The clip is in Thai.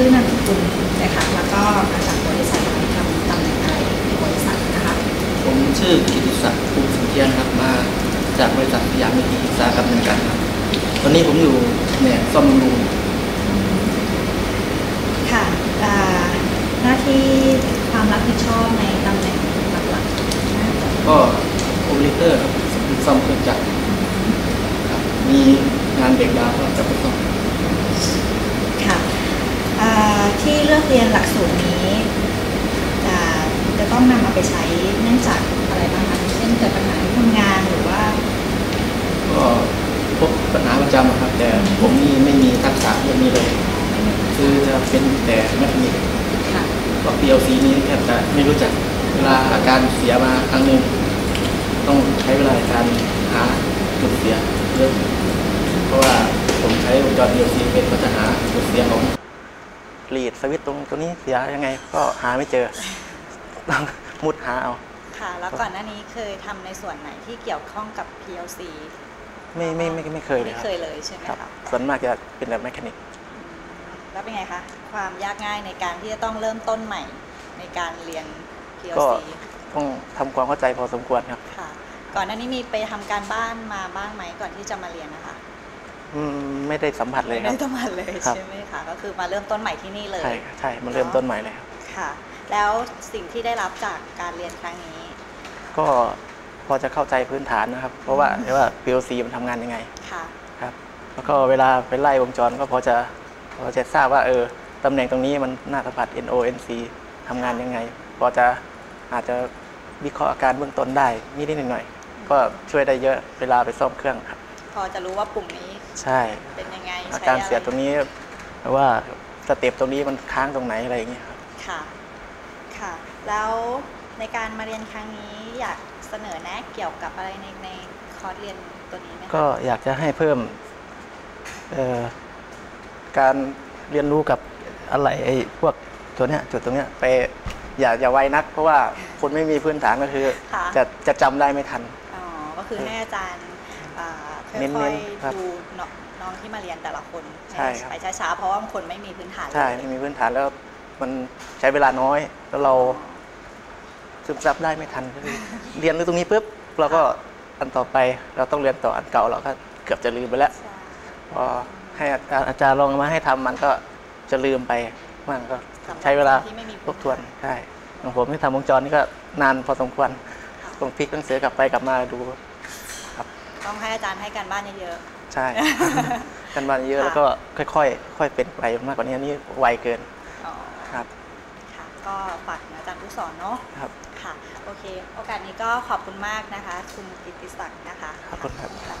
ชื่อนามสกุลนะคะแล้วก็มาจากบริษัททำตำแหน่งอะไรในบริษัทนะคะผมชื่อกิติศักดิ์ภูมิสุเทียนครับมาจากบริษัทสยามมีอุตสาหกรรมจำกันครับ ตอนนี้ผมอยู่เนี่ยซ่อมบำรุงค่ะอ่าหน้าที่ความรับผิดชอบในตำแหน่งหลักก็โอเปอเเตอร์ครับซ่อมเครื่องจักรมีงานเบรกดาวก็จะไปซ่อม เลือกเรียนหลักสูตรนี้อ่าจะต้องนำเอาไปใช้เนื่องจากอะไรบ้างคะเช่นเกิดปัญหาที่ทำงานหรือว่า ก็พบปัญหาประจำอะครับ แต่ผมนี่ไม่มีทักษะเรื่องนี้เลย คือจะเป็นแต่แมคานิกค่ะก็ PLC นี้แทบจะไม่รู้จักเวลาอาการเสียมาครั้งหนึ่งต้องใช้เวลาในการหาจุดเสียเยอะเพราะว่าผมใช้วงจร PLC เป็นก็จะหาจุดเสียของ ลีดสวิตช์ตรงตัวนี้เสียยังไงก็หาไม่เจอต้องมุดหาเอา ค่ะ แล้วก่อนหน้านี้เคยทำในส่วนไหนที่เกี่ยวข้องกับ PLC ไม่ไม่ไม่ไม่เคยเลยไม่ครับเคยเลยใช่ไหมครับ คะส่วนมากจะเป็นแบบแมคานิก แล้วเป็นไงคะ ความยากง่ายในการที่จะต้องเริ่มต้นใหม่ ในการเรียน ก็ PLC ต้องทำความเข้าใจพอสมควรครับ ค่ะ ก่อนหน้านี้มีไปทำการบ้านมาบ้างไหมก่อนที่จะมาเรียนนะคะ อืมไม่ได้สัมผัสเลยคไม่รับ ได้ต้องมาเลยครับ ใช่ไหมคะก็คือมาเริ่มต้นใหม่ที่นี่เลย ใช่ใช่มันเริ่มต้นใหม่เลยครับค่ะ แล้วสิ่งที่ได้รับจากการเรียนครั้งนี้ ก็พอจะเข้าใจพื้นฐานนะครับ เพราะว่าเรียกว่า PLC มันทำงานยังไงค่ะ ครับ แล้วก็เวลาไปไล่วงจรก็พอจะพอจะทราบว่าเออตำแหน่งตรงนี้มันหน้าสัมผัส NO NC ทำงานยังไง พอจะอาจจะวิเคราะห์อาการเบื้องต้นได้นิดๆหน่อยๆก็ช่วยได้เยอะเวลาไปซ่อมเครื่องครับพ อจะรู้ว่าปุ่มนี้ใช่เป็นยังไงอาใช้การอะไรเสียตรงนี้ว่าสเต็ปตรงนี้มันค้างตรงไหนอะไรอย่างเงี้ยครับค่ะค่ะ แล้วในการมาเรียนครั้งนี้อยากเสนอแนะเกี่ยวกับอะไรในในคอร์สเรียนตัวนี้ไหมคะก็อยากจะให้เพิ่มเอ่อการเรียนรู้กับอะไรไอ้พวกตัวเนี้ยจุดตรงเนี้ยไปอย่าอย่าไวนัก เพราะว่าคนไม่มีพื้นฐานก็คือค่ะจะจะจำได้ไม่ทัน อ๋อ ก็คือให้อาจารย์ อ่าค่เน้อยนๆครับๆดูน้องน้องที่มาเรียนแต่ละคนใช่ครับ ไปช้าๆเพราะว่าบางคนไม่มีพื้นฐานใช่เลยไม่มีพื้นฐานแล้วมันใช้เวลาน้อย แล้วเราซึมซับได้ไม่ทันก็คือเรียนรู้ตรงนี้ปุ๊บเราก็อันต่อไปเราต้องเรียนต่ออันเก่าเราก็เกือบจะลืมไปแล้ว ใช่พอให้อาจารย์อาจารย์ลองมาให้ทำมันก็จะลืมไปมากก็สำหรับใช้เวลาคนที่ไม่มีทบทวนใช่ของผมที่ทำวงจรนี่ก็นานพอสมควรต้องพลิกหนังสือกลับไปกลับมาดูครับ ต้องให้อาจารย์ให้การบ้านเยอะใช่กันบ้านเยอะค่ะแล้วก็ค่อยๆค่อยเป็นไปมากกว่านี้อันนี่ไวเกินๆอ๋อครับค่ะก็ฝากถึงอาจารย์ผู้สอนเนาะครับค่ะ โอเค โอกาสนี้ก็ขอบคุณมากนะคะ คุณกิตติศักดิ์นะคะ ขอบคุณครับค่ะ